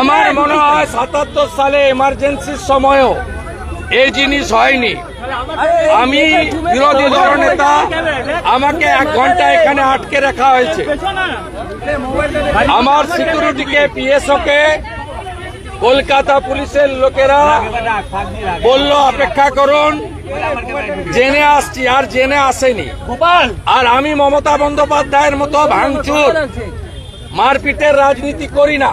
আমার মনে হয় সাতাত্তর সালে এমার্জেন্সির সময়ও এই জিনিস হয়নি। আমি বিরোধী দলনেতা আমাকে এক ঘণ্টা এখানে আটকে রাখা হয়েছে। আমার সিকিউরিটিকে পিএসও কে কলকাতা পুলিশের লোকেরা বলল অপেক্ষা করুন জেনে আসছি আর জেনে আসেনি। আর আমি মমতা বন্দ্যোপাধ্যায়ের মতো ভাঙচুর মারপিটের রাজনীতি করি না।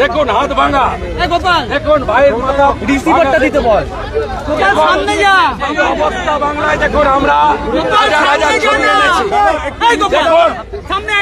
দেখুন হাত ভাঙা। গোপাল। দেখুন ভাইয়ের মাথা রিসিভারটা দিতে বল। গোপাল সামনে যা। অবস্থা বাংলায় দেখুন আমরা। হাজার হাজার ছড়িয়ে এনেছি। এই দেখুন সামনে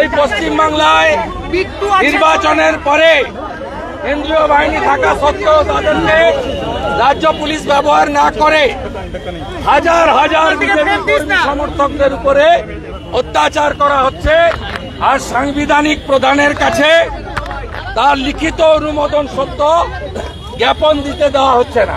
এই পশ্চিম বাংলায় নির্বাচনের পরে কেন্দ্রীয় বাহিনী থাকা সত্ত্বেও তাদেরকে রাজ্য পুলিশ ব্যবহার না করে হাজার হাজার বিজেপি সমর্থকদের উপরে অত্যাচার করা হচ্ছে। আর সাংবিধানিক প্রধানের কাছে তার লিখিত অনুমোদন সত্য জ্ঞাপন দিতে দেওয়া হচ্ছে না।